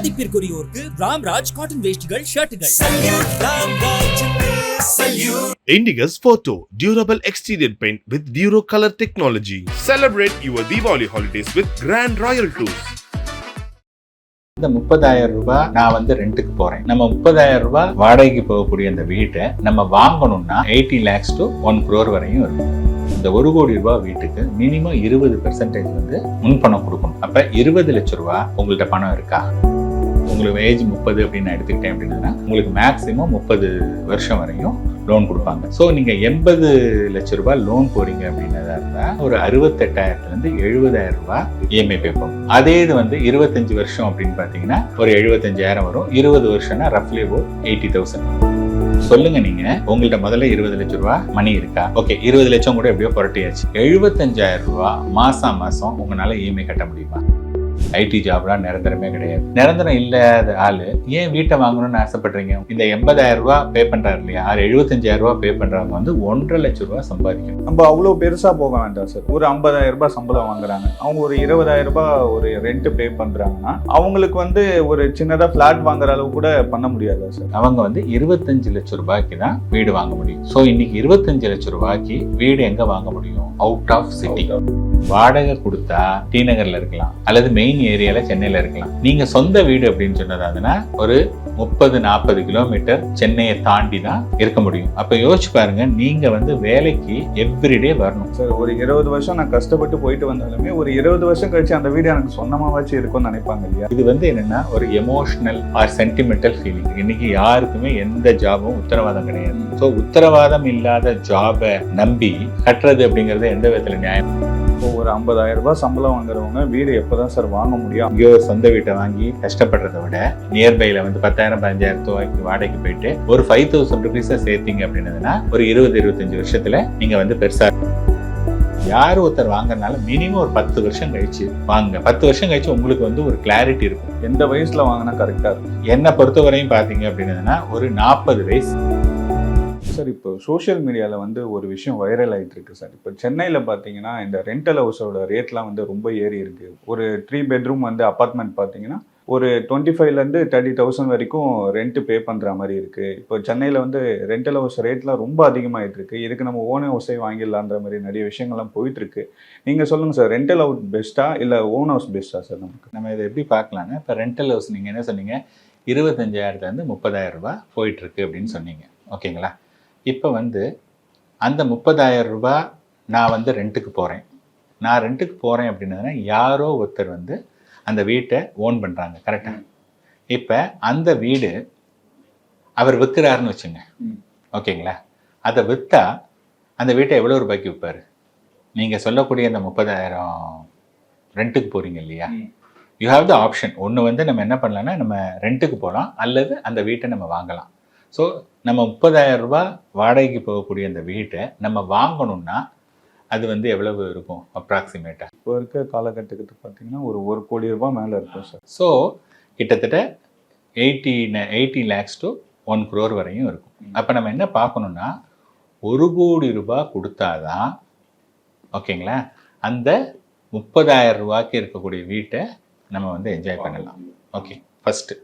மதிப்பிற்குரியோருக்கு Ramraj cotton வேஷ்டிகள் ஷர்ட்டுகள். Indigus Photo Durable Exterior Paint with Duro Color Technology. Celebrate your Diwali holidays with Grand Royal Tours. இந்த முப்பதாயிரம் ரூபாய் நான் வந்து ரெண்டுக்கு போறேன். நம்ம முப்பதாயிரம் ரூபாய் வாடகைக்கு போகக்கூடிய அந்த வீட்டை நம்ம வாங்கணும்னா eighty lakhs to one crore வரையும் இருக்கும் இந்த ஒரு கோடி ரூபாய் வீட்டுக்கு மினிமம் இருபது பெர்சன்டேஜ் வந்து முன்பணம் கொடுக்கணும். அப்ப இருபது லட்ச ரூபாய் உங்கள்ட்ட பணம் இருக்கா? உங்களுக்கு ஏஜ் முப்பது அப்படின்னு நான் எடுத்துக்கிட்டேன் அப்படின்னா உங்களுக்கு மேக்ஸிமம் முப்பது வருஷம் வரையும் லோன் கொடுப்பாங்க. ஸோ நீங்க எண்பது லட்ச ரூபாய் லோன் போறீங்க அப்படின்னதா இருந்தால் ஒரு அறுபத்தெட்டாயிரத்துல இருந்து எழுபதாயிரம் ரூபாய் இஎம்ஐ பே பண்ணும் அதே இது வந்து இருபத்தஞ்சு வருஷம் அப்படின்னு பார்த்தீங்கன்னா ஒரு எழுபத்தஞ்சாயிரம் வரும். இருபது வருஷம்னா ரஃப்லி அபவுட் எயிட்டி தௌசண்ட் சொல்லுங்க நீங்க உங்கள்ட்ட முதல்ல இருபது லட்சம் ரூபாய் மணி இருக்கா? ஓகே இருபது லட்சம் கூட எப்படியோ புரட்டியாச்சு. எழுபத்தஞ்சாயிரம் ரூபாய் மாசம் மாசம் உங்களால இஎம்ஐ கட்ட முடியுமா? ஐடி ஜாப்லாம் நிரந்தரமே கிடையாது. நிரந்தரம் இல்லாத ஆளு ஏன் வீட்டை வாங்கணும்னு ஆசைப்படுறீங்க? இந்த எண்பதாயிரம் ரூபாய் பே பண்றாரு இல்லையா? அது எழுபத்தஞ்சாயிரம் ரூபாய் பே பண்றவங்க வந்து ஒன்றரை லட்சம் ரூபாய் சம்பாதிக்கணும். நம்ம அவ்வளோ பெருசா போக வேண்டாம் சார். ஒரு ஐம்பதாயிரம் ரூபாய் சம்பளம் வாங்குறாங்க. அவங்க ஒரு இருபதாயிரம் ரூபாய் ஒரு ரெண்ட் பே பண்றாங்கன்னா அவங்களுக்கு வந்து ஒரு சின்னதா ஃபிளாட் வாங்குற அளவு கூட பண்ண முடியாதா சார்? அவங்க வந்து இருபத்தஞ்சு லட்சம் ரூபாய்க்கு தான் வீடு வாங்க முடியும். ஸோ இன்னைக்கு இருபத்தஞ்சு லட்சம் ரூபாய்க்கு வீடு எங்க வாங்க முடியும்? அவுட் ஆஃப் சிட்டி வாடகை கொடுத்தா டி நகர்ல இருக்கலாம். அல்லது மெயின் ஏரியால சென்னையில இருக்கலாம். நீங்க சொந்த வீடு அப்படின்னு சொன்னதாங்கன்னா ஒரு முப்பது நாற்பது கிலோமீட்டர் சென்னையை தாண்டி தான் இருக்க முடியும். அப்ப யோசிச்சு பாருங்க நீங்க வந்து வேலைக்கு எவ்ரிடே வரணும். சார் ஒரு இருபது வருஷம் நான் கஷ்டப்பட்டு போயிட்டு வந்தாலுமே ஒரு இருபது வருஷம் கழிச்சு அந்த வீடு எனக்கு சொந்தமாவாச்சும் இருக்கும்னு நினைப்பாங்க இல்லையா? இது வந்து என்னன்னா ஒரு எமோஷனல் ஆர் சென்டிமெண்டல் ஃபீலிங் இன்னைக்கு யாருக்குமே எந்த ஜாபும் உத்தரவாதம் கிடையாது. ஸோ உத்தரவாதம் இல்லாத ஜாபை நம்பி கட்டுறது அப்படிங்கிறது எந்த விதத்துல நியாயம்? ஒரு ஐம்பதாயிரம் ரூபாய் சம்பளம் வாங்குறவங்க வீடு எப்பதான் சார் வாங்க முடியும்? இங்கேயோ ஒரு சொந்த வீட்டை வாங்கி கஷ்டப்படுறத விட நியர்பைல வந்து பத்தாயிரம் பதினஞ்சாயிரம் ரூபாய்க்கு வாடகைக்கு போயிட்டு ஒரு ஃபைவ் தௌசண்ட் ருபீஸை சேர்த்தீங்க அப்படின்னதுன்னா ஒரு இருபது இருபத்தஞ்சு வருஷத்துல நீங்க வந்து பெருசா யார் ஒருத்தர் வாங்குறதுனால மினிமம் ஒரு பத்து வருஷம் கழிச்சு வாங்க பத்து வருஷம் கழிச்சு உங்களுக்கு வந்து ஒரு கிளாரிட்டி இருக்கும். எந்த வயசுல வாங்கினா கரெக்டா இருக்கும். என்னை பொறுத்தவரையும் பார்த்தீங்க அப்படின்னதுன்னா ஒரு நாற்பது வயசு. சார் இப்போ சோஷியல் மீடியாவில் வந்து ஒரு விஷயம் வைரல் ஆயிட்டு இருக்கு சார். இப்போ சென்னையில் பார்த்தீங்கன்னா இந்த ரெண்டல் ஹவுஸோட ரேட்லாம் வந்து ரொம்ப ஏறி இருக்கு. ஒரு த்ரீ பெட்ரூம் வந்து அப்பார்ட்மெண்ட் பார்த்தீங்கன்னா ஒரு டுவெண்ட்டி ஃபைவ்லேருந்து தேர்ட்டி தௌசண்ட் வரைக்கும் ரெண்ட்டு பே பண்ணுற மாதிரி இருக்குது இப்போ சென்னையில் வந்து ரெண்டல் ஹவுஸ் ரேட்லாம் ரொம்ப அதிகமாகிட்டு இருக்கு இதுக்கு நம்ம ஓன் ஹவுஸே வாங்கிடலான்ற மாதிரி நிறைய விஷயங்கள்லாம் போயிட்டுருக்கு. நீங்கள் சொல்லுங்கள் சார் ரெண்டல் ஹவுஸ் பெஸ்ட்டா இல்லை ஓன் ஹவுஸ் பெஸ்ட்டா சார் நமக்கு? நம்ம இதை எப்படி பார்க்கலாங்க இப்போ ரெண்டல் ஹவுஸ் நீங்கள் என்ன சொன்னீங்க? இருபத்தஞ்சாயிரத்துலேருந்து முப்பதாயிரம் ரூபாய் போயிட்டுருக்கு அப்படின்னு சொன்னீங்க. ஓகேங்களா? இப்போ வந்து அந்த முப்பதாயிரம் ரூபாய் நான் வந்து ரெண்ட்டுக்கு போகிறேன் நான் ரெண்ட்டுக்கு போகிறேன் அப்படின்னா யாரோ ஒருத்தர் வந்து அந்த வீட்டை ஓன் பண்ணுறாங்க கரெக்டாக இப்போ அந்த வீடு அவர் விற்கிறாருன்னு வச்சுங்க. ஓகேங்களா? அதை விற்றா அந்த வீட்டை எவ்வளோ ரூபாய்க்கு விற்பார் நீங்கள் சொல்லக்கூடிய அந்த முப்பதாயிரம் ரெண்ட்டுக்கு போகிறீங்க இல்லையா. யூ ஹாவ் த ஆப்ஷன் ஒன்று வந்து நம்ம என்ன பண்ணலாம்னா நம்ம ரெண்ட்டுக்கு போகலாம் அல்லது அந்த வீட்டை நம்ம வாங்கலாம். ஸோ நம்ம முப்பதாயிரம் ரூபாய் வாடகைக்கு போகக்கூடிய அந்த வீட்டை நம்ம வாங்கணும்னா அது வந்து எவ்வளவு இருக்கும் அப்ராக்சிமேட்டாக இப்போ இருக்க காலகட்டத்துக்கு பார்த்தீங்கன்னா ஒரு ஒரு கோடி ரூபாய் மேலே இருக்கும் சார். ஸோ கிட்டத்தட்ட eighty eighty lakhs to one crore வரையும் இருக்கும். அப்போ நம்ம என்ன பார்க்கணும்னா ஒரு கோடி ரூபாய் கொடுத்தாதான் ஓகேங்களா? அந்த முப்பதாயிரம் ரூபாய்க்கு இருக்கக்கூடிய வீட்டை நம்ம வந்து என்ஜாய் பண்ணலாம். ஓகே ஃபஸ்ட்டு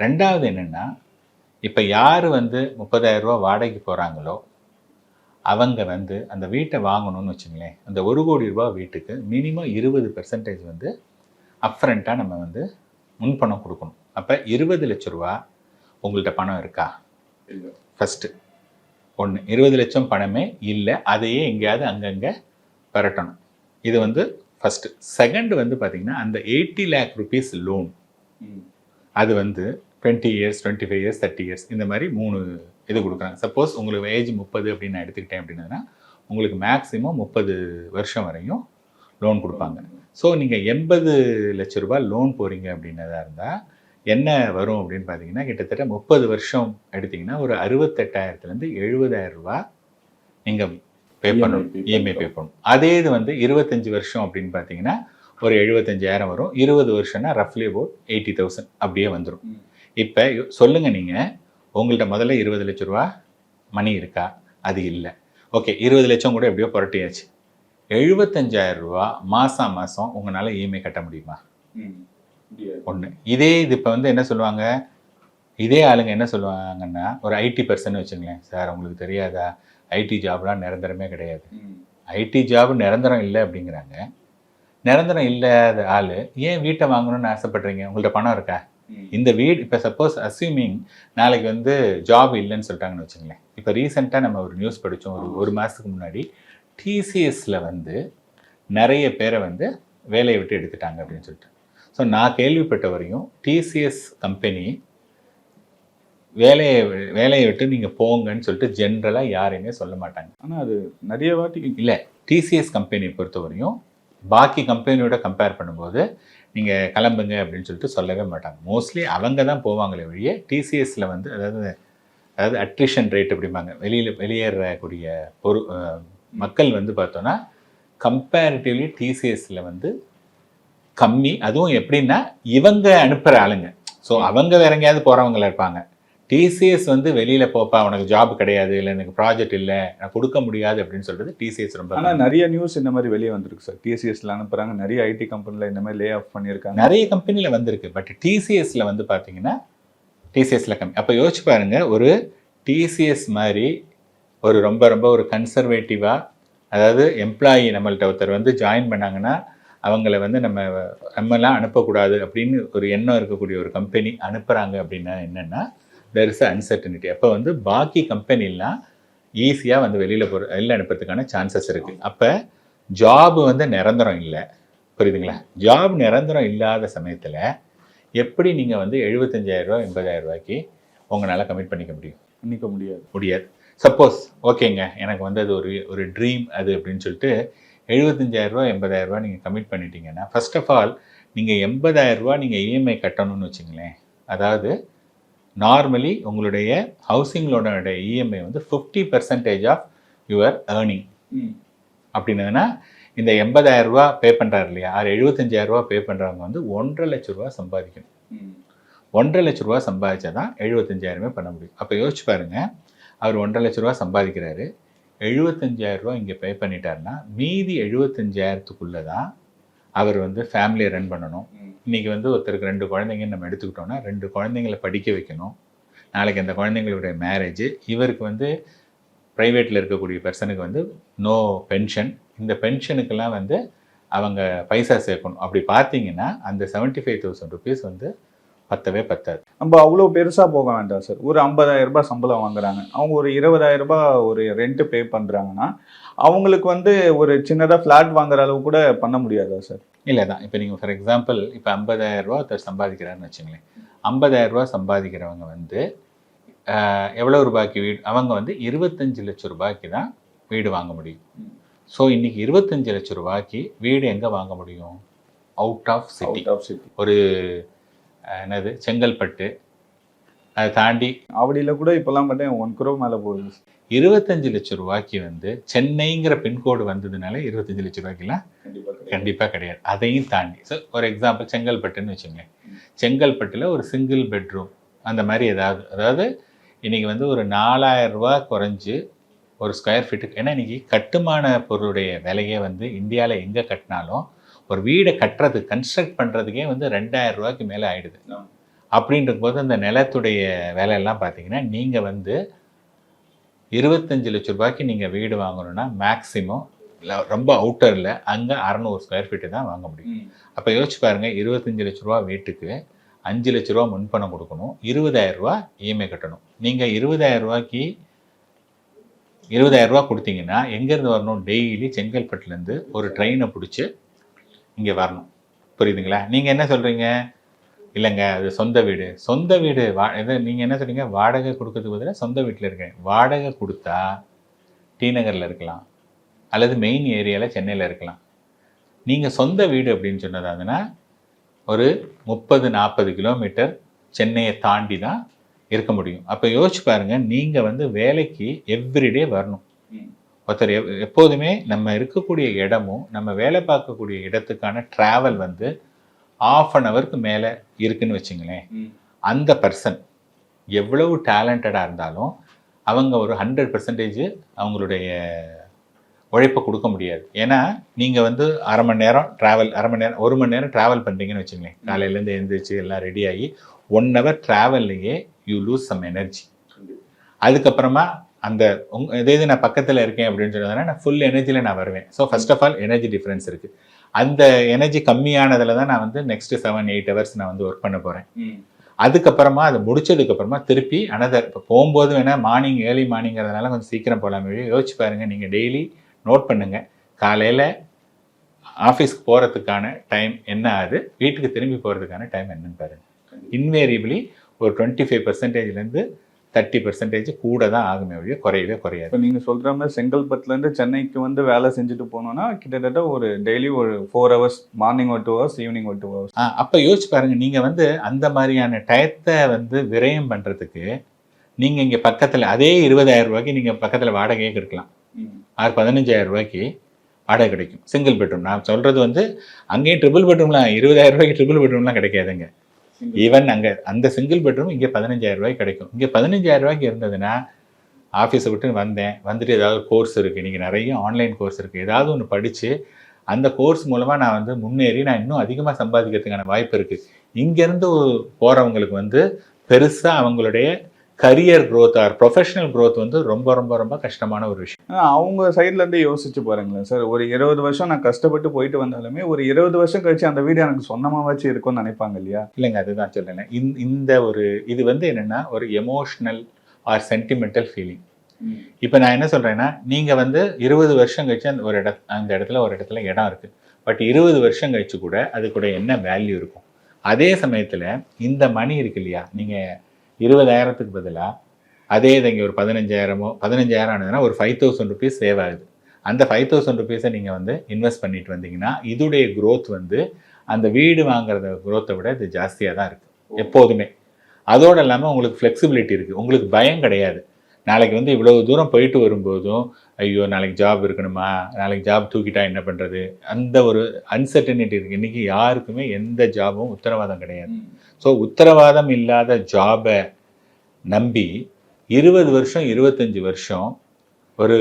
ரெண்டாவது என்னென்னா இப்போ யார் வந்து முப்பதாயிரம் ரூபா வாடகைக்கு போகிறாங்களோ அவங்க வந்து அந்த வீட்டை வாங்கணும்னு வச்சுங்களேன் அந்த ஒரு கோடி ரூபாய் வீட்டுக்கு மினிமம் இருபது பெர்சன்டேஜ் வந்து அப்ரண்ட்டாக நம்ம வந்து முன்பணம் கொடுக்கணும். அப்போ இருபது லட்ச ரூபா உங்கள்கிட்ட பணம் இருக்கா? ஃபஸ்ட்டு ஒன்று இருபது லட்சம் பணமே இல்லை அதையே எங்கேயாவது அங்கங்கே பெரட்டணும். இது வந்து ஃபஸ்ட்டு செகண்ட் வந்து பார்த்திங்கன்னா அந்த எயிட்டி லேக் ருபீஸ் லோன் அது வந்து twenty years twenty five years thirty years இந்த மாதிரி மூணு இது கொடுக்குறாங்க. சப்போஸ் உங்களுக்கு ஏஜ் முப்பது அப்படின்னு நான் எடுத்துக்கிட்டேன் அப்படின்னா உங்களுக்கு மேக்ஸிமம் முப்பது வருஷம் வரையும் லோன் கொடுப்பாங்க. ஸோ நீங்கள் எண்பது லட்ச ரூபாய் லோன் போகிறீங்க அப்படின்னதா இருந்தால் என்ன வரும் அப்படின்னு பார்த்தீங்கன்னா கிட்டத்தட்ட முப்பது வருஷம் எடுத்தீங்கன்னா ஒரு அறுபத்தெட்டாயிரத்துலேருந்து எழுபதாயிரம் ரூபாய் நீங்கள் பே பண்ணணும். இஎம்ஐ பே பண்ணணும். அதே இது வந்து இருபத்தஞ்சு வருஷம் அப்படின்னு பார்த்தீங்கன்னா ஒரு எழுபத்தஞ்சாயிரம் வரும். இருபது வருஷம்னா ரஃப்லி அபவுட் எயிட்டி தௌசண்ட் அப்படியே வந்துடும். இப்போ சொல்லுங்க நீங்கள் உங்கள்கிட்ட முதல்ல இருபது லட்ச ரூபா மணி இருக்கா? அது இல்லை. ஓகே இருபது லட்சம் கூட எப்படியோ புரட்டியாச்சு. எழுபத்தஞ்சாயிரம் ரூபா மாதம் மாதம் உங்களால் இஎம்ஐ கட்ட முடியுமா? ஒன்று இதே இது இப்போ வந்து என்ன சொல்லுவாங்க? இதே ஆளுங்க என்ன சொல்லுவாங்கன்னா ஒரு ஐடி பர்சன் வச்சுங்களேன். சார் உங்களுக்கு தெரியாதா? ஐடி ஜாப்லாம் நிரந்தரமே கிடையாது. ஐடி ஜாப் நிரந்தரம் இல்லை அப்படிங்கிறாங்க. நிரந்தரம் இல்லாத ஆள் ஏன் வீட்டை வாங்கணும்னு ஆசைப்படுறீங்க? உங்கள்ட்ட பணம் இருக்கா? இந்த வீடு இப்போ சப்போஸ் அஸ்யூமிங் நாளைக்கு வந்து ஜாப் இல்லைன்னு சொல்லிட்டாங்கன்னு வச்சுங்களேன் இப்போ ரீசெண்டாக நம்ம ஒரு நியூஸ் படித்தோம் ஒரு ஒரு மாதத்துக்கு முன்னாடி டிசிஎஸ்ல வந்து நிறைய பேரை வந்து வேலையை விட்டு எடுத்துட்டாங்க அப்படின்னு சொல்லிட்டு. ஸோ நான் கேள்விப்பட்ட வரையும் டிசிஎஸ் கம்பெனி வேலையை வேலையை விட்டு நீங்கள் போங்கன்னு சொல்லிட்டு ஜென்ரலாக யாரையுமே சொல்ல மாட்டாங்க. ஆனா அது நிறைய வாட்டி இல்லை டிசிஎஸ் கம்பெனியை பொறுத்தவரையும் பாக்கி கம்பெனியோட கம்பேர் பண்ணும்போது நீங்கள் கிளம்புங்க அப்படின்னு சொல்லிட்டு சொல்லவே மாட்டாங்க. மோஸ்ட்லி அவங்க தான் போவாங்களே வழிய டிசிஎஸ்ல வந்து அதாவது அதாவது அட்ரிஷன் ரேட் அப்படிம்பாங்க. வெளியில் வெளியேறக்கூடிய பொரு மக்கள் வந்து பார்த்தோன்னா கம்பேரிட்டிவ்லி டிசிஎஸ்ல வந்து கம்மி. அதுவும் எப்படின்னா இவங்க அனுப்புகிற ஆளுங்க. ஸோ அவங்க வேற எங்கேயாவது போகிறவங்கள இருப்பாங்க. டிசிஎஸ் வந்து வெளியில் போப்பா உனக்கு ஜாப் கிடையாது இல்லை எனக்கு ப்ராஜெக்ட் இல்லை நான் கொடுக்க முடியாது அப்படின்னு சொல்றது டிசிஎஸ் ரொம்ப ஆனா நிறைய நியூஸ் இந்த மாதிரி வெளியே வந்திருக்கு சார் டிசிஎஸ்ல அனுப்புறாங்க நிறைய ஐடி கம்பெனில இந்த மாதிரி லே ஆஃப் பண்ணியிருக்காங்க. நிறைய கம்பெனியில் வந்திருக்கு பட் டிசிஎஸ்ல வந்து பார்த்தீங்கன்னா டிசிஎஸ்ல கம்மி. அப்போ யோசிச்சு பாருங்க ஒரு டிசிஎஸ் மாதிரி ஒரு ரொம்ப ரொம்ப ஒரு கன்சர்வேட்டிவாக அதாவது எம்ப்ளாயி நம்மள்ட்ட ஒருத்தர் வந்து ஜாயின் பண்ணாங்கன்னா அவங்கள வந்து நம்ம நம்மலாம் அனுப்பக்கூடாது அப்படின்னு ஒரு எண்ணம் இருக்கக்கூடிய ஒரு கம்பெனி அனுப்புகிறாங்க அப்படின்னா என்னென்னா தெர் இஸ் அன்சர்டனிட்டி அப்போ வந்து பாக்கி கம்பெனிலாம் ஈஸியாக வந்து வெளியில் போகிற வெளியில் அனுப்புறதுக்கான சான்சஸ் இருக்குது அப்போ ஜாப் வந்து நிரந்தரம் இல்லை. புரியுதுங்களா? ஜாப் நிரந்தரம் இல்லாத சமயத்தில் எப்படி நீங்கள் வந்து 75000 ரூபா எண்பதாயிரம் ரூபாய்க்கு உங்களால் கமிட் பண்ணிக்க முடியும்? பண்ணிக்க முடியாது. முடியாது. சப்போஸ் ஓகேங்க எனக்கு வந்து அது ஒரு ஒரு ட்ரீம் அது அப்படின்னு சொல்லிட்டு 75000 ரூபா எண்பதாயிரம் ரூபா நீங்கள் கமிட் பண்ணிட்டீங்கன்னா ஃபர்ஸ்ட் ஆஃப் ஆல் நீங்கள் எண்பதாயிரம் ரூபா நீங்கள் இஎம்ஐ கட்டணும்னு வச்சுங்களேன். அதாவது நார்மலி உங்களுடைய ஹவுசிங் லோனோட இஎம்ஐ வந்து fifty percentage of your earning அப்படின்னதுன்னா இந்த எண்பதாயிரம் ரூபா பே பண்ணுறாரு இல்லையா? அது 75000 ரூபா பே பண்ணுறவங்க வந்து ஒன்றரை லட்ச ரூபா சம்பாதிக்கணும். ஒன்றரை லட்ச ரூபா சம்பாதிச்சா தான் எழுபத்தஞ்சாயிரமே பண்ண முடியும். அப்போ யோசிச்சு பாருங்க அவர் ஒன்றரை லட்ச ரூபா சம்பாதிக்கிறாரு. 75000 ரூபா இங்கே பே பண்ணிட்டாருன்னா மீதி எழுபத்தஞ்சாயிரத்துக்குள்ளே தான் அவர் வந்து ஃபேமிலியை ரன் பண்ணணும். இன்றைக்கி வந்து ஒருத்தருக்கு ரெண்டு குழந்தைங்கன்னு நம்ம எடுத்துக்கிட்டோம்னா ரெண்டு குழந்தைங்களை படிக்க வைக்கணும். நாளைக்கு அந்த குழந்தைங்களுடைய மேரேஜ் இவருக்கு வந்து ப்ரைவேட்டில் இருக்கக்கூடிய பர்சனுக்கு வந்து நோ பென்ஷன் இந்த பென்ஷனுக்கெல்லாம் வந்து அவங்க பைசா சேர்க்கணும். அப்படி பார்த்தீங்கன்னா அந்த செவன்ட்டி ஃபைவ் தௌசண்ட் ருபீஸ் வந்து பத்தவே பத்தாது. நம்ம அவ்வளோ பெருசா போக வேண்டாம் சார் ஒரு 50000 ரூபாய் சம்பளம் வாங்குறாங்க. அவங்க ஒரு 20000 ரூபாய் ஒரு ரெண்ட் பே பண்றாங்கன்னா அவங்களுக்கு வந்து ஒரு சின்னதா ஃபிளாட் வாங்குற அளவு கூட பண்ண முடியாதா சார் இல்லை தான் இப்போ நீங்கள் ஃபார் எக்ஸாம்பிள் இப்போ ஐம்பதாயிரம் ரூபா ஒருத்தர் சம்பாதிக்கிறாருன்னு வச்சுங்களேன். ஐம்பதாயிரம் ரூபா சம்பாதிக்கிறவங்க வந்து ஆஹ், எவ்வளவு ரூபாய்க்கு வீடு? அவங்க வந்து இருபத்தஞ்சு லட்சம் ரூபாய்க்கு தான் வீடு வாங்க முடியும். ஸோ இன்னைக்கு இருபத்தஞ்சு லட்சம் ரூபாய்க்கு வீடு எங்கே வாங்க முடியும்? Out of city out of city ஒரு என்னது? செங்கல்பட்டு. அதை தாண்டி அவடியில கூட இப்பெல்லாம் பார்த்தேன் ஒன் குரோ மேல போகுது. இருபத்தஞ்சு லட்சம் ரூபாய்க்கு வந்து சென்னைங்கிற பின்கோடு வந்ததுனால இருபத்தஞ்சு லட்சம் ரூபாய்க்குலாம் கண்டிப்பாக கிடையாது. அதையும் தாண்டி ஸோ ஒரு எக்ஸாம்பிள் செங்கல்பட்டுன்னு வச்சுங்களேன். செங்கல்பட்டில் ஒரு சிங்கிள் பெட்ரூம் அந்த மாதிரி ஏதாவது அதாவது இன்னைக்கு வந்து ஒரு நாலாயிரம் ரூபாய் குறைஞ்சு ஒரு ஸ்கொயர் ஃபீட்டுக்கு ஏன்னா இன்னைக்கு கட்டுமான பொருளுடைய விலையே வந்து இந்தியாவில் எங்கே கட்டினாலும் ஒரு வீடை கட்டுறது கன்ஸ்ட்ரக்ட் பண்ணுறதுக்கே வந்து ரெண்டாயிரம் ரூபாய்க்கு மேலே ஆயிடுது. ஆமா. அப்படின்ற போது அந்த நிலத்துடைய விலையெல்லாம் பார்த்தீங்கன்னா நீங்கள் வந்து இருபத்தஞ்சு லட்ச ரூபாய்க்கு நீங்கள் வீடு வாங்கணும்னா மேக்ஸிமம் ரொம்ப அவுட்டரில் அங்கே அறநூறு ஸ்கொயர் ஃபீட்டு தான் வாங்க முடியும். அப்போ யோசிச்சு பாருங்க இருபத்தஞ்சு லட்ச ரூபா வீட்டுக்கு அஞ்சு லட்ச ரூபா முன்பணம் கொடுக்கணும் இருபதாயிரம் ரூபா இஎம்ஐ கட்டணும். நீங்கள் இருபதாயிரம் ரூபாய்க்கு இருபதாயிரம் ரூபா கொடுத்தீங்கன்னா எங்கேருந்து வரணும்? டெய்லி செங்கல்பட்டுலேருந்து ஒரு ட்ரெயினை பிடிச்சி இங்கே வரணும். புரியுதுங்களா? நீங்கள் என்ன சொல்கிறீங்க இல்லைங்க அது சொந்த வீடு. சொந்த வீடு வா இதை நீங்கள் என்ன சொல்கிறீங்க வாடகை கொடுக்கறதுக்கு பதிலாக சொந்த வீட்டில் இருக்கேன். வாடகை கொடுத்தா டி நகரில் இருக்கலாம். அல்லது மெயின் ஏரியாவில் சென்னையில் இருக்கலாம். நீங்கள் சொந்த வீடு அப்படின்னு சொன்னதாங்கன்னா ஒரு முப்பது நாற்பது கிலோமீட்டர் சென்னையை தாண்டி தான் இருக்க முடியும். அப்போ யோசிச்சு பாருங்க நீங்கள் வந்து வேலைக்கு எவ்ரிடே வரணும். ஒருத்தர் எப் எப்போதுமே நம்ம இருக்கக்கூடிய இடமும் நம்ம வேலை பார்க்கக்கூடிய இடத்துக்கான ட்ராவல் வந்து ஆஃப் அன் ஹவருக்கு மேலே இருக்குன்னு வச்சுங்களேன். அந்த பர்சன் எவ்வளவு டேலண்டடாக இருந்தாலும் அவங்க ஒரு ஹண்ட்ரட் பர்சன்டேஜ் அவங்களுடைய உழைப்பை கொடுக்க முடியாது. ஏன்னா நீங்கள் வந்து அரை மணி நேரம் ட்ராவல் அரை மணி நேரம் ஒரு மணி நேரம் ட்ராவல் பண்ணுறீங்கன்னு வச்சுங்களேன். காலையிலேருந்து எழுந்திரிச்சு எல்லாம் ரெடி ஆகி ஒன் ஹவர் ட்ராவல்லையே யூ லூஸ் சம் எனர்ஜி அதுக்கப்புறமா அந்த உங் இதே இது நான் பக்கத்தில் இருக்கேன் அப்படின்னு சொன்னதுனா நான் ஃபுல் எனர்ஜியில் நான் வருவேன். So first of all energy difference இருக்குது அந்த எனர்ஜி கம்மியானதில் தான் நான் வந்து நெக்ஸ்ட் செவன் எயிட் ஹவர்ஸ் நான் வந்து ஒர்க் பண்ண போகிறேன் அதுக்கப்புறமா அதை முடிச்சதுக்கு அப்புறமா திருப்பி அனதர் இப்போ போகும்போது வேணால் மார்னிங் ஏர்லி மார்னிங்கிறதுனால கொஞ்சம் சீக்கிரம் போகலாம் யோசிச்சு பாருங்கள் நீங்கள் டெய்லி நோட் பண்ணுங்க. காலையில் ஆஃபீஸ்க்கு போகிறதுக்கான டைம் என்ன ஆகுது? வீட்டுக்கு திரும்பி போகிறதுக்கான டைம் என்னன்னு பாருங்க. இன்வேரியபிளி ஒரு டுவெண்ட்டி ஃபைவ் பர்சன்டேஜ்லேருந்து தேர்ட்டி பர்சன்டேஜ் கூட தான் ஆகுமே ஒழிய குறையவே குறையாது. இப்போ நீங்கள் சொல்கிற மாதிரி செங்கல்பட்டுலேருந்து சென்னைக்கு வந்து வேலை செஞ்சுட்டு போனோம்னா கிட்டத்தட்ட ஒரு டெய்லி ஒரு ஃபோர் ஹவர்ஸ் மார்னிங் ஒரு டூ ஹவர்ஸ் ஈவினிங் ஒரு டூ ஹவர்ஸ் ஆ அப்போ யோசிச்சு பாருங்க நீங்கள் வந்து அந்த மாதிரியான டயத்தை வந்து விரயம் பண்ணுறதுக்கு நீங்கள் இங்கே பக்கத்தில் அதே இருபதாயிரம் ரூபாய்க்கு நீங்கள் பக்கத்தில் வாடகையே கிடைக்கலாம் ஆறு பதினஞ்சாயிரம் ரூபாய்க்கு வாடகை கிடைக்கும். சிங்கிள் பெட்ரூம் நான் சொல்கிறது வந்து அங்கேயும் ட்ரிபிள் பெட்ரூம்லாம் இருபதாயிரம் ரூபாய்க்கு ட்ரிபிள் பெட்ரூம்லாம் கிடைக்காதுங்க. ஈவன் அங்கே அந்த சிங்கிள் பெட்ரூம் இங்கே பதினஞ்சாயிரம் ரூபாய்க்கு கிடைக்கும். இங்கே பதினஞ்சாயிரம் ரூபாய்க்கு இருந்ததுன்னா ஆஃபீஸை விட்டு வந்தேன். வந்துட்டு ஏதாவது கோர்ஸ் இருக்குது நீங்கள் நிறைய ஆன்லைன் கோர்ஸ் இருக்குது ஏதாவது ஒன்று படித்து அந்த கோர்ஸ் மூலமாக நான் வந்து முன்னேறி நான் இன்னும் அதிகமாக சம்பாதிக்கிறதுக்கான வாய்ப்பு இருக்குது இங்கேருந்து போகிறவங்களுக்கு வந்து பெருசாக அவங்களுடைய career growth or professional growth வந்து ரொம்ப ரொம்ப ரொம்ப கஷ்டமான ஒரு விஷயம். அவங்க சைட்ல இருந்து யோசிச்சு பாருங்களேன் சார். ஒரு இருபது வருஷம் நான் கஷ்டப்பட்டு போயிட்டு வந்தாலுமே ஒரு இருபது வருஷம் கழிச்சு அந்த வீடு எனக்கு சொந்தமாவாச்சும் இருக்கும்னு நினைப்பாங்க இல்லையா? இல்லைங்க அதுதான் இந்த இந்த ஒரு இது வந்து என்னென்னா ஒரு எமோஷ்னல் ஆர் சென்டிமெண்டல் ஃபீலிங் இப்போ நான் என்ன சொல்கிறேன்னா நீங்கள் வந்து இருபது வருஷம் கழிச்சு அந்த ஒரு இட அந்த இடத்துல ஒரு இடத்துல இடம் இருக்குது பட் இருபது வருஷம் கழிச்சு கூட அது கூட என்ன வேல்யூ இருக்கும்? அதே சமயத்தில் இந்த மணி இருக்கு இல்லையா? நீங்கள் இருபதாயிரத்துக்கு பதிலாக அதே இது இங்கே ஒரு பதினஞ்சாயிரமோ பதினஞ்சாயிரம் ஆனதுன்னா ஒரு ஃபைவ் தௌசண்ட் ருபீஸ் சேவ் ஆகுது. அந்த ஃபைவ் தௌசண்ட் ருபீஸை நீங்கள் வந்து இன்வெஸ்ட் பண்ணிட்டு வந்தீங்கன்னா இதுடைய க்ரோத் வந்து அந்த வீடு வாங்குறத குரோத்தை விட இது ஜாஸ்தியாக தான் இருக்குது எப்போதுமே. அதோடு இல்லாமல் உங்களுக்கு ஃப்ளெக்சிபிலிட்டி இருக்குது உங்களுக்கு பயம் கிடையாது. நாளைக்கு வந்து இவ்வளவு தூரம் போயிட்டு வரும்போதும் ஐயோ நாளைக்கு ஜாப் இருக்கணுமா? நாளைக்கு ஜாப் தூக்கிட்டா என்ன பண்ணுறது அந்த ஒரு அன்சர்டனிட்டி இருக்குது இன்றைக்கி யாருக்குமே எந்த ஜாபும் உத்தரவாதம் கிடையாது. ஸோ உத்தரவாதம் இல்லாத ஜாபை நம்பி இருபது வருஷம் இருபத்தஞ்சி வருஷம் ஒரு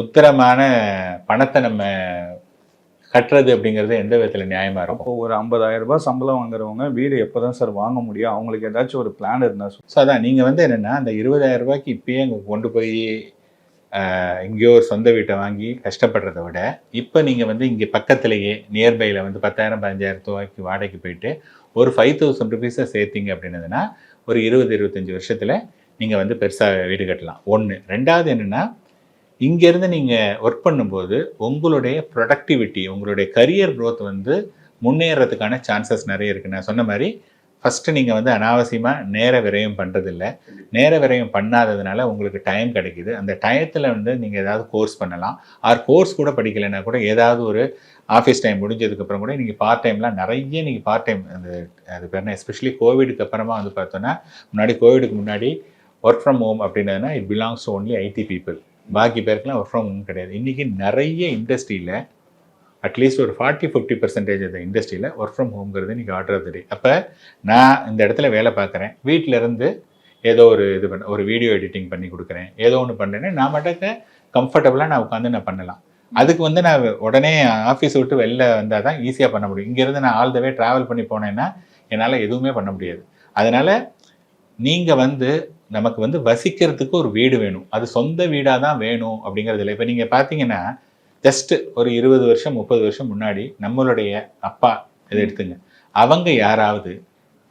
உத்தரமான பணத்தை நம்ம கட்டுறது அப்படிங்கிறது எந்த விதத்தில் நியாயமாக இருக்கும்? ஒரு 50000 ரூபாய் சம்பளம் வாங்குறவங்க வீடு எப்பதான் சார் வாங்க முடியும்? அவங்களுக்கு ஏதாச்சும் ஒரு பிளான் இருந்தா சொல்லுங்க. ஸோ அதான் நீங்கள் வந்து என்னென்னா அந்த இருபதாயிரம் ரூபாய்க்கு இப்பயே அங்கே கொண்டு போய் ஆஹ், எங்கேயோ ஒரு சொந்த வீட்டை வாங்கி கஷ்டப்படுறத விட இப்போ நீங்கள் வந்து இங்கே பக்கத்துலேயே நியர்பையில் வந்து பத்தாயிரம் பதினஞ்சாயிரம் ரூபாய்க்கு வாடகைக்கு போயிட்டு ஒரு ஃபைவ் தௌசண்ட் ருபீஸை சேர்த்தீங்க அப்படின்னதுன்னா ஒரு இருபது இருபத்தஞ்சி வருஷத்தில் நீங்கள் வந்து பெருசாக வீடு கட்டலாம். ஒன்று ரெண்டாவது என்னென்னா இங்கேருந்து நீங்கள் ஒர்க் பண்ணும்போது உங்களுடைய ப்ரொடக்டிவிட்டி உங்களுடைய கரியர் க்ரோத் வந்து முன்னேறதுக்கான சான்சஸ் நிறைய இருக்குது நான் சொன்ன மாதிரி ஃபஸ்ட்டு நீங்கள் வந்து அனாவசியமாக நேர விரயம் பண்ணுறதில்ல நேர விரயம் பண்ணாததுனால உங்களுக்கு டைம் கிடைக்குது. அந்த டயத்தில் வந்து நீங்கள் ஏதாவது கோர்ஸ் பண்ணலாம். ஆர் கோர்ஸ் கூட படிக்கலைன்னா கூட ஏதாவது ஒரு ஆஃபீஸ் டைம் முடிஞ்சதுக்கப்புறம் கூட நீங்கள் பார்ட் டைம்லாம் நிறைய நீங்கள் பார்ட் டைம் அந்த அது பேர் என்ன? எஸ்பெஷலி கோவிடுக்கு அப்புறமா வந்து பார்த்தோன்னா முன்னாடி கோவிடுக்கு முன்னாடி work from home அப்படின்றதுனா it belongs to only IT people பாக்கி பேருக்குலாம் ஒர்க் ஃப்ரம் ஹோம் கிடையாது. இன்றைக்கி நிறைய இண்டஸ்ட்ரியில் அட்லீஸ்ட் ஒரு ஃபார்ட்டி ஃபிஃப்டி பர்சன்டேஜ் அந்த இண்டஸ்ட்ரியில் ஒர்க் ஃப்ரம் ஹோம்ங்கிறது இன்றைக்கி ஆர்டர் ஆஃப் டே அப்போ நான் இந்த இடத்துல வேலை பார்க்குறேன். வீட்டில் இருந்து ஏதோ ஒரு இது பண்ண ஒரு வீடியோ எடிட்டிங் பண்ணி கொடுக்குறேன். ஏதோ ஒன்று பண்ணுறேன்னா நான் மட்டும் கம்ஃபர்டபுளாக நான் உட்காந்து நான் பண்ணலாம். அதுக்கு வந்து நான் உடனே ஆஃபீஸ் விட்டு வெளில வந்தால் தான் ஈஸியாக பண்ண முடியும். இங்கேருந்து நான் ஆல் த வே ட்ராவல் பண்ணி போனேன்னா என்னால் எதுவுமே பண்ண முடியாது. அதனால் நீங்கள் வந்து நமக்கு வந்து வசிக்கிறதுக்கு ஒரு வீடு வேணும். அது சொந்த வீடாக தான் வேணும் அப்படிங்கிறது இல்லை. இப்போ நீங்கள் பார்த்தீங்கன்னா ஜஸ்ட் ஒரு இருபது வருஷம் முப்பது வருஷம் முன்னாடி நம்மளுடைய அப்பா இதை எடுத்துங்க. அவங்க யாராவது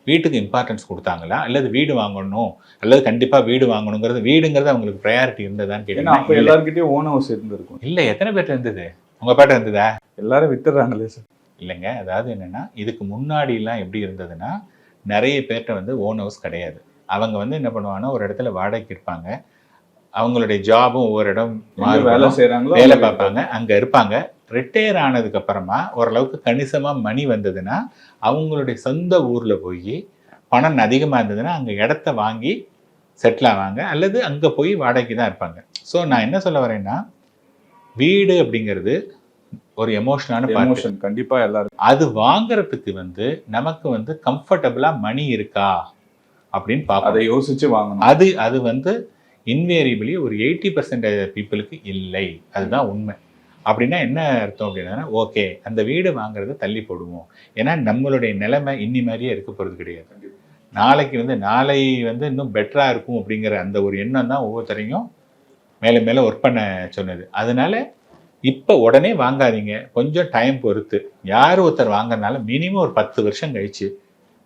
வீட்டுக்கு இம்பார்ட்டன்ஸ் கொடுத்தாங்களா? அல்லது வீடு வாங்கணும் அல்லது கண்டிப்பாக வீடு வாங்கணுங்கிறது வீடுங்கிறது அவங்களுக்கு ப்ரையாரிட்டி இருந்ததான்னு ஏன்னா அப்போ கேட்டீங்கன்னா எல்லார்கிட்டயும் ஓன் ஹவுஸ் இருந்திருக்கும். இல்லை எத்தனை பேர்ட்ட இருந்தது? உங்கள் பாட்ட இருந்ததா? எல்லாரும் வித்துறாங்களே சார் இல்லைங்க. அதாவது என்னன்னா இதுக்கு முன்னாடிலாம் எப்படி இருந்ததுன்னா நிறைய பேர்கிட்ட வந்து ஓன் ஹவுஸ் கிடையாது. அவங்க வந்து என்ன பண்ணுவாங்கன்னா ஒரு இடத்துல வாடகைக்கு இருப்பாங்க. அவங்களுடைய ஜாபும் ஒவ்வொரு இடம் எங்க வேலை மாறுபடும். செய்யறாங்களோ வேலை பார்ப்பாங்க அங்க இருப்பாங்க. ரிட்டையர் ஆனதுக்கு அப்புறமா ஓரளவுக்கு கணிசமா மணி வந்ததுன்னா அவங்களுடைய சொந்த ஊர்ல போய் பணம் அதிகமா இருந்ததுன்னா அங்க இடத்த வாங்கி செட்டில் ஆவாங்க. அல்லது அங்க போய் வாடகைக்கு தான் இருப்பாங்க. ஸோ நான் என்ன சொல்ல வரேன்னா வீடு அப்படிங்கிறது ஒரு எமோஷனான எமோஷன் கண்டிப்பா எல்லாரும் அது வாங்குறதுக்கு வந்து நமக்கு வந்து கம்ஃபர்டபுளா மணி இருக்கா? அப்படின்னு அதை பார்ப்போம் யோசிச்சு வாங்கணும். அது அது வந்து இன்வேரியபிளி ஒரு எயிட்டி பர்சன்டேஜ் பீப்புளுக்கு இல்லை. அதுதான் உண்மை. அப்படின்னா என்ன அர்த்தம் அப்படின்னா ஓகே அந்த வீடு வாங்குறத தள்ளி போடுவோம். ஏன்னா நம்மளுடைய நிலைமை இன்னி மாதிரியே இருக்க போகிறது கிடையாது. நாளைக்கு வந்து நாளை வந்து இன்னும் பெட்டராக இருக்கும் அப்படிங்கிற அந்த ஒரு எண்ணம் தான் ஒவ்வொருத்தரையும் மேலே மேலே ஒர்க் பண்ண சொன்னது. அதனால இப்போ உடனே வாங்காதீங்க. கொஞ்சம் டைம் பொறுத்து. யார் ஒருத்தர் வாங்குறதுனால மினிமம் ஒரு பத்து வருஷம் கழிச்சு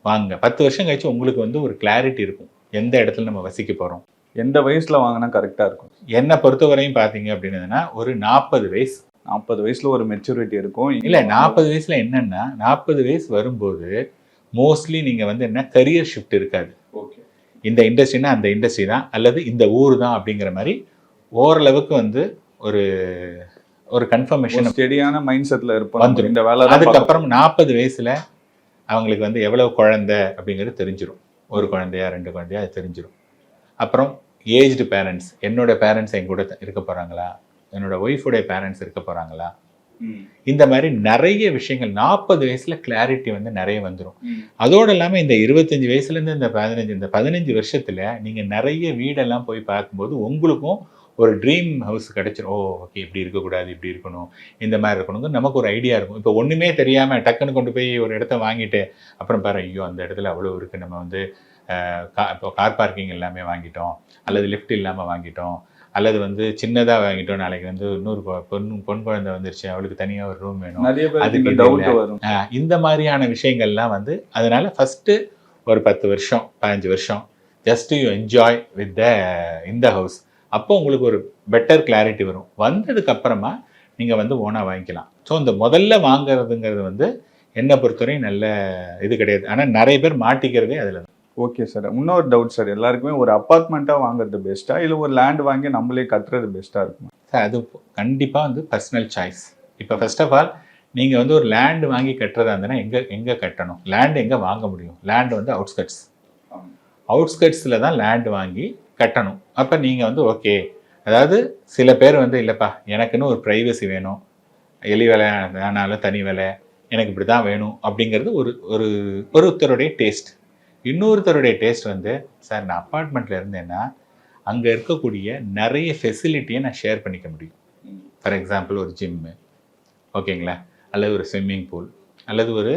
வாங்க பத்து வருஷம் கழிச்சு உங்களுக்கு வந்து ஒரு கிளாரிட்டி இருக்கும். எந்த இடத்துல நம்ம வசிக்க போகிறோம் எந்த வயசுல வாங்கினா கரெக்டா இருக்கும்? என்னை பொறுத்தவரையும் பார்த்தீங்க அப்படின்னதுன்னா ஒரு நாற்பது வயசு. நாற்பது வயசுல ஒரு மெச்சூரிட்டி இருக்கும். இல்லை நாற்பது வயசுல என்னன்னா நாற்பது வயசு வரும்போது மோஸ்ட்லி நீங்கள் வந்து என்ன கரியர் ஷிஃப்ட் இருக்காது. ஓகே இந்த இண்டஸ்ட்ரினா அந்த இண்டஸ்ட்ரி தான் அல்லது இந்த ஊர் தான் அப்படிங்கிற மாதிரி ஓரளவுக்கு வந்து ஒரு ஒரு கன்ஃபர்மேஷன் ஸ்டெடியான மைண்ட் செட்ல இருப்போம். இந்த வேலை அதுக்கப்புறம் நாற்பது வயசுல அவங்களுக்கு வந்து எவ்வளவு குழந்தை அப்படிங்கிறது தெரிஞ்சிரும். ஒரு குழந்தையா ரெண்டு குழந்தையா அது தெரிஞ்சிரும். அப்புறம் ஏஜ்டு பேரண்ட்ஸ் என்னோட பேரண்ட்ஸ் என் கூட இருக்க போறாங்களா? என்னோட ஒய்ஃபுடைய பேரண்ட்ஸ் இருக்க போறாங்களா? ம். இந்த மாதிரி நிறைய விஷயங்கள் நாற்பது வயசுல கிளாரிட்டி வந்து நிறைய வந்துடும். அதோடு இல்லாமல் இந்த இருபத்தஞ்சு வயசுலேருந்து இந்த பதினஞ்சு இந்த பதினஞ்சு வருஷத்துல நீங்க நிறைய வீடெல்லாம் போய் பார்க்கும்போது உங்களுக்கும் ஒரு ட்ரீம் ஹவுஸ் கிடைச்சிரும். ஓ ஓகே இப்படி இருக்கக்கூடாது இப்படி இருக்கணும் இந்த மாதிரி இருக்கணும் நமக்கு ஒரு ஐடியா இருக்கும். இப்போ ஒண்ணுமே தெரியாம டக்குன்னு கொண்டு போய் ஒரு இடத்த வாங்கிட்டு அப்புறம் பாரு ஐயோ அந்த இடத்துல அவ்வளோ இருக்கு. நம்ம வந்து கா- இப்போ கார் பார்க்கிங் எல்லாமே வாங்கிட்டோம் அல்லது லிஃப்ட் இல்லாம வாங்கிட்டோம் அல்லது வந்து சின்னதா வாங்கிட்டோம். நாளைக்கு வந்து இன்னொரு பொ- பொண்ணு பொன் குழந்தை வந்துருச்சு அவளுக்கு தனியா ஒரு ரூம் வேணும். அதுக்கு டவுட். வரும். இந்த மாதிரியான விஷயங்கள்லாம் வந்து அதனால ஃபஸ்ட்டு ஒரு பத்து வருஷம் பதினஞ்சு வருஷம் just you enjoy with the இந்த ஹவுஸ் அப்போ உங்களுக்கு ஒரு பெட்டர் கிளாரிட்டி வரும். வந்ததுக்கு அப்புறமா நீங்கள் வந்து ஓனாக வாங்கிக்கலாம். ஸோ இந்த முதல்ல வாங்குறதுங்கிறது வந்து என்னை பொறுத்தவரையும் நல்ல இது கிடையாது. ஆனால் நிறைய பேர் மாட்டிக்கிறதே அதில் தான். ஓகே சார் இன்னொரு டவுட் சார் எல்லாருக்குமே ஒரு அப்பார்ட்மெண்ட்டா வாங்குறது பெஸ்ட்டா இல்ல ஒரு லேண்ட் வாங்கி நம்மளே கட்டுறது பெஸ்ட்டா இருக்குமா? சார் அது கண்டிப்பாக வந்து பர்சனல் சாய்ஸ் இப்போ ஃபர்ஸ்ட் ஆஃப் ஆல் நீங்கள் வந்து ஒரு லேண்ட் வாங்கி கட்டுறதா இருந்ததுன்னா எங்கே எங்கே கட்டணும்? லேண்ட் எங்கே வாங்க முடியும்? லேண்ட் வந்து அவுட்ஸ்கட்ஸ் அவுட்ஸ்கட்ஸில் தான் லேண்ட் வாங்கி கட்டணும். அப்போ நீங்கள் வந்து ஓகே அதாவது சில பேர் வந்து இல்லைப்பா எனக்குன்னு ஒரு ப்ரைவசி வேணும். எலி வேலை வேணாலும் தனி வேலை. எனக்கு இப்படி தான் வேணும் அப்படிங்கிறது ஒரு ஒரு ஒருத்தருடைய டேஸ்ட் இன்னொருத்தருடைய டேஸ்ட் வந்து சார் நான் அப்பார்ட்மெண்ட்டில் இருந்தேன்னா அங்கே இருக்கக்கூடிய நிறைய ஃபெசிலிட்டியை நான் ஷேர் பண்ணிக்க முடியும். ஃபார் எக்ஸாம்பிள் ஒரு ஜிம்மு ஓகேங்களா அல்லது ஒரு ஸ்விம்மிங் பூல் அல்லது ஒரு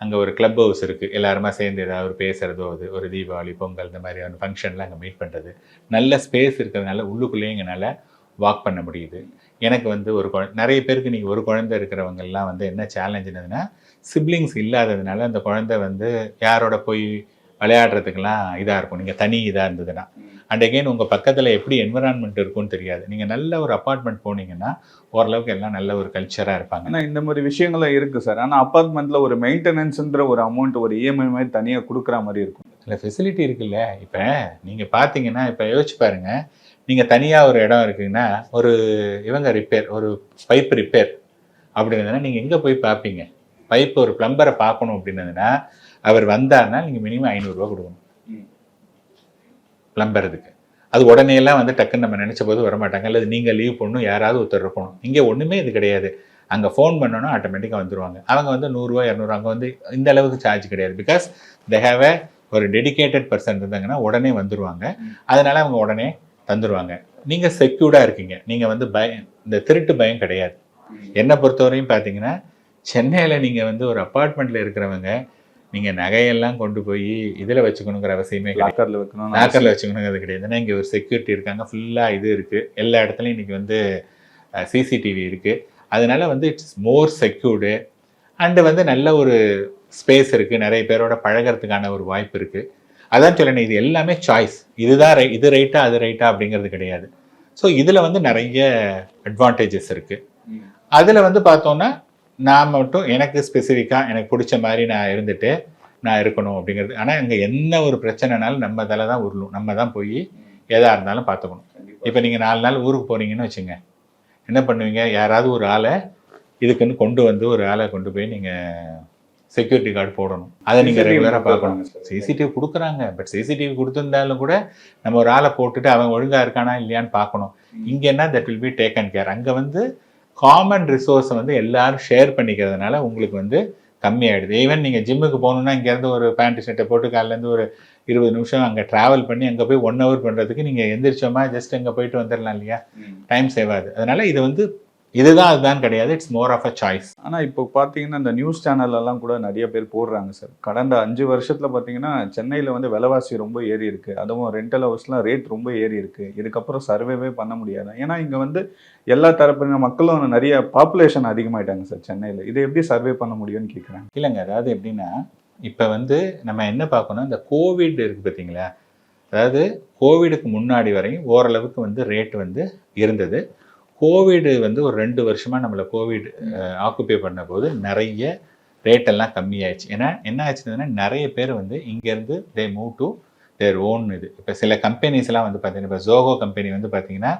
அங்கே ஒரு கிளப் ஹவுஸ் இருக்குது எல்லாருமா சேர்ந்து ஏதாவது ஒரு பேசுகிறதோ அது ஒரு தீபாவளி பொங்கல் இந்த மாதிரியான ஃபங்க்ஷன்லாம் அங்கே மீட் பண்ணுறது நல்ல ஸ்பேஸ் இருக்கிறதுனால உள்ளுக்குள்ளேயும் எங்களால் வாக் பண்ண முடியுது. எனக்கு வந்து ஒரு குழ நிறைய பேருக்கு நீங்கள் ஒரு குழந்தை இருக்கிறவங்கெல்லாம் வந்து என்ன சேலஞ்சுனதுன்னா சிப்ளிங்ஸ் இல்லாததுனால அந்த குழந்தை வந்து யாரோட போய் விளையாடுறதுக்கெல்லாம் இதாக இருக்கும். நீங்கள் தனி இதாக இருந்ததுன்னா. அண்ட் அகைன் உங்கள் பக்கத்தில் எப்படி என்விரான்மெண்ட் இருக்கும்னு தெரியாது. நீங்கள் நல்ல ஒரு அப்பார்ட்மெண்ட் போனீங்கன்னா ஓரளவுக்கு எல்லாம் நல்ல ஒரு கல்ச்சராக இருப்பாங்க. ஆனா இந்த மாதிரி விஷயங்களும் இருக்கு சார் ஆனா அப்பார்ட்மெண்ட்ல ஒரு மெயின்டெனன்ஸ்ன்ற ஒரு அமௌண்ட் ஒரு இஎம்ஐ மாதிரி தனியா கொடுக்குற மாதிரி இருக்கும். இல்லை ஃபெசிலிட்டி இருக்குல்ல. இப்போ நீங்கள் பார்த்தீங்கன்னா இப்போ யோசிச்சு பாருங்க. நீங்கள் தனியாக ஒரு இடம் இருக்குங்கன்னா ஒரு இவங்க ரிப்பேர் ஒரு பைப் ரிப்பேர் அப்படிங்கிறதுனா நீங்கள் எங்கே போய் பார்ப்பீங்க பைப் ஒரு பிளம்பரை பார்க்கணும் அப்படின்னதுன்னா அவர் வந்தார்னா நீங்கள் மினிமம் ஐநூறுரூவா கொடுக்கணும். பிளம்பருதுக்கு அது உடனே எல்லாம் வந்து டக்குன்னு நம்ம நினச்ச போது வரமாட்டாங்க. அல்லது நீங்கள் லீவ் பண்ணணும் யாராவது ஒருத்தர் இருக்கணும். இங்கே ஒன்றுமே இது கிடையாது. அங்கே ஃபோன் பண்ணோன்னா ஆட்டோமேட்டிக்காக வந்துடுவாங்க அவங்க வந்து நூறுரூவா இரநூறுவா அங்கே வந்து இந்த அளவுக்கு சார்ஜ் கிடையாது. பிகாஸ் தே ஹேவ் ஒரு டெடிகேட்டட் பர்சன் இருந்தாங்கன்னா உடனே வந்துடுவாங்க அதனால் அவங்க உடனே தந்துருவாங்க. நீங்கள் செக்யூர்டாக இருக்கீங்க. நீங்கள் வந்து பயம் இந்த திருட்டு பயம் கிடையாது. என்னை பொறுத்தவரையும் பார்த்தீங்கன்னா சென்னையில் நீங்கள் வந்து ஒரு அப்பார்ட்மெண்ட்டில் இருக்கிறவங்க நீங்கள் நகையெல்லாம் கொண்டு போய் இதில் வச்சுக்கணுங்கிற அவசியமே லாக்கர்ல வைக்கணும் லாக்கரில் வச்சுக்கணுங்கிறது கிடையாது. ஏன்னா இங்கே ஒரு செக்யூரிட்டி இருக்காங்க. ஃபுல்லாக இது இருக்குது எல்லா இடத்துலையும் இன்றைக்கி வந்து சிசிடிவி இருக்குது அதனால வந்து இட்ஸ் மோர் செக்யூர்டு அண்டு வந்து நல்ல ஒரு ஸ்பேஸ் இருக்குது நிறைய பேரோட பழகிறதுக்கான ஒரு வாய்ப்பு இருக்குது அதான் சொல்லணும் இது எல்லாமே சாய்ஸ் இதுதான் ரை இது ரைட்டா அது ரைட்டா அப்படிங்கிறது கிடையாது. ஸோ இதில் வந்து நிறைய அட்வான்டேஜஸ் இருக்குது. அதில் வந்து பார்த்தோன்னா நான் மட்டும் எனக்கு ஸ்பெசிஃபிக்காக எனக்கு பிடிச்ச மாதிரி நான் இருந்துட்டு நான் இருக்கணும் அப்படிங்கிறது. ஆனால் இங்கே என்ன ஒரு பிரச்சனைனாலும் நம்ம தலை தான் உருளும். நம்ம தான் போய் எதாக இருந்தாலும் பார்த்துக்கணும். இப்போ நீங்கள் நாலு நாள் ஊருக்கு போகிறீங்கன்னு வச்சுங்க. என்ன பண்ணுவீங்க? யாராவது ஒரு ஆளை இதுக்குன்னு கொண்டு வந்து ஒரு ஆளை கொண்டு போய் நீங்கள் செக்யூரிட்டி கார்டு போடணும். அதை நீங்கள் ரெகுலராக பார்க்கணும். சிசிடிவி கொடுக்குறாங்க. பட் சிசிடிவி கொடுத்துருந்தாலும் கூட நம்ம ஒரு ஆளை போட்டுட்டு அவன் ஒழுங்கா இருக்கானா இல்லையான்னு பார்க்கணும். இங்கே என்ன that will be taken care அங்கே வந்து காமன் ரிசோர்ஸை வந்து எல்லாரும் ஷேர் பண்ணிக்கிறதுனால உங்களுக்கு வந்து கம்மியாயிடுது. ஈவன் நீங்கள் ஜிம்முக்கு போகணுன்னா இங்கேருந்து ஒரு பேண்ட் ஷர்ட்டை போட்டு காலையிலேருந்து ஒரு இருபது நிமிஷம் அங்கே ட்ராவல் பண்ணி அங்கே போய் ஒன் ஹவர் பண்ணுறதுக்கு நீங்கள் எந்திரிச்சோமா ஜஸ்ட் அங்கே போயிட்டு வந்துடலாம் இல்லையா? டைம் சேவ் ஆகுது. அதனால இது வந்து இதுதான் அதுதான் கிடையாது. It's more of a choice ஆனா இப்போ பாத்தீங்கன்னா இந்த நியூஸ் சேனல் எல்லாம் கூட நிறைய பேர் போடுறாங்க சார் கடந்த அஞ்சு வருஷத்துல பாத்தீங்கன்னா சென்னையில வந்து விலைவாசி ரொம்ப ஏறி இருக்கு. அதுவும் ரெண்டல் ஹவுஸ்லாம் ரேட் ரொம்ப ஏறி இருக்கு. இதுக்கப்புறம் சர்வேவே பண்ண முடியாது. ஏன்னா இங்க வந்து எல்லா தரப்பின மக்களும் நிறைய பாப்புலேஷன் அதிகமாயிட்டாங்க சார் சென்னையில. இதை எப்படி சர்வே பண்ண முடியும்னு கேக்குறேன் இல்லைங்க அதாவது எப்படின்னா இப்போ வந்து நம்ம என்ன பார்க்கணும்? இந்த கோவிட் இருக்குது பார்த்தீங்களா அதாவது கோவிடுக்கு முன்னாடி வரையும் ஓரளவுக்கு வந்து ரேட் வந்து இருந்தது. கோவிடு வந்து ஒரு ரெண்டு வருஷமாக நம்மளை கோவிட் ஆக்குப்பை பண்ண போது நிறைய ரேட் எல்லாம் கம்மியாயிடுச்சு. ஏன்னா என்ன ஆச்சுன்னா நிறைய பேர் வந்து இங்கேருந்து they move to their own இது. இப்போ சில கம்பெனிஸ் எல்லாம் வந்து பார்த்தீங்கன்னா இப்போ ஜோகோ கம்பெனி வந்து பார்த்தீங்கன்னா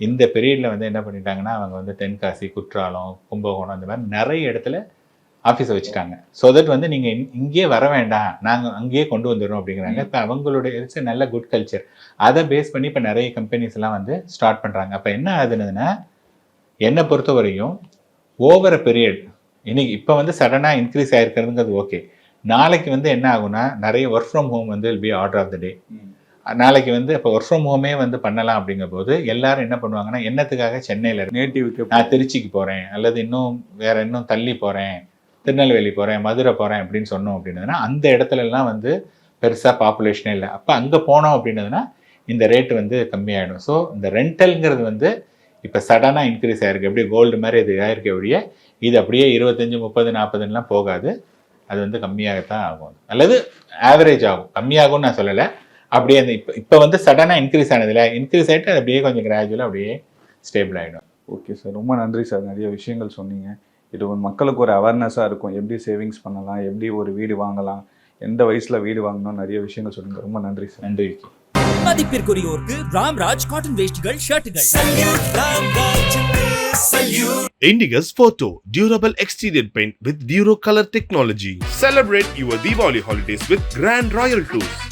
இந்த பீரியடில் வந்து என்ன பண்ணிட்டாங்கன்னா அவங்க வந்து தென்காசி குற்றாலம் கும்பகோணம் இந்த மாதிரி நிறைய இடத்துல ஆஃபீஸை வச்சுட்டாங்க. ஸோ தட் வந்து நீங்கள் இங்கேயே வர வேண்டாம். நாங்கள் அங்கேயே கொண்டு வந்துடுறோம் அப்படிங்கிறாங்க. இப்போ அவங்களுடைய இட்ஸ் நல்ல குட் கல்ச்சர் அதை பேஸ் பண்ணி இப்போ நிறைய கம்பெனிஸ் எல்லாம் வந்து ஸ்டார்ட் பண்ணுறாங்க அப்போ என்ன ஆகுதுன்னா என்னை பொறுத்த வரையும் ஓவர் பீரியட் இன்னைக்கு இப்போ வந்து சடனாக இன்க்ரீஸ் ஆயிருக்கிறதுங்கிறது ஓகே நாளைக்கு வந்து என்ன ஆகும்னா நிறைய ஒர்க் ஃப்ரம் ஹோம் வந்து be order of the day நாளைக்கு வந்து இப்போ ஒர்க் ஃப்ரம் ஹோமே வந்து பண்ணலாம் அப்படிங்கும் போது எல்லாரும் என்ன பண்ணுவாங்கன்னா என்னத்துக்காக சென்னையில் நேட்டிவ்க்கு நான் திருச்சிக்கு போகிறேன் அல்லது இன்னும் வேற இன்னும் தள்ளி போகிறேன் திருநெல்வேலி போகிறேன் மதுரை போகிறேன் அப்படின்னு சொன்னோம் அப்படின்னதுன்னா அந்த இடத்துலலாம் வந்து பெருசாக பாப்புலேஷனே இல்லை. அப்போ அங்கே போனோம் அப்படின்னதுன்னா இந்த ரேட் வந்து கம்மியாயிடும். ஸோ இந்த ரெண்டல்ங்கிறது வந்து இப்போ சடனாக இன்க்ரீஸ் ஆகிருக்கு எப்படி கோல்டு மாதிரி இது ஆகிருக்க ஒழிய இது அப்படியே இருபத்தஞ்சு முப்பது நாற்பதுலாம் போகாது. அது வந்து கம்மியாகத்தான் ஆகும். அல்லது ஆவரேஜ் ஆகும். கம்மியாகும்னு நான் சொல்லலை. அப்படியே அந்த இப்போ இப்போ வந்து சடனாக இன்க்ரீஸ் ஆனதில்ல இன்க்ரீஸ் ஆகிட்டு அது அப்படியே கொஞ்சம் கிராஜுவலாக அப்படியே ஸ்டேபிள் ஆகிடும் ஓகே சார் ரொம்ப நன்றி சார் நிறைய விஷயங்கள் சொன்னீங்க. இது ஒரு மக்களுக்கு ஒரு அவேர்னஸாக இருக்கும். எப்படி சேவிங்ஸ் பண்ணலாம்? எப்படி ஒரு வீடு வாங்கலாம்? எந்த வயசில் வீடு வாங்கணும் நிறைய விஷயங்கள் சொன்னீங்க ரொம்ப நன்றி சார் நன்றி மதிப்பிற்குரியோருக்கு ராம்ராஜ் காட்டன் வேஷ்டிகள் ஷர்ட்டுகள் Indigus Photo Durable Exterior Paint with Duro Color Technology. Celebrate your Diwali holidays with Grand Royal Tours.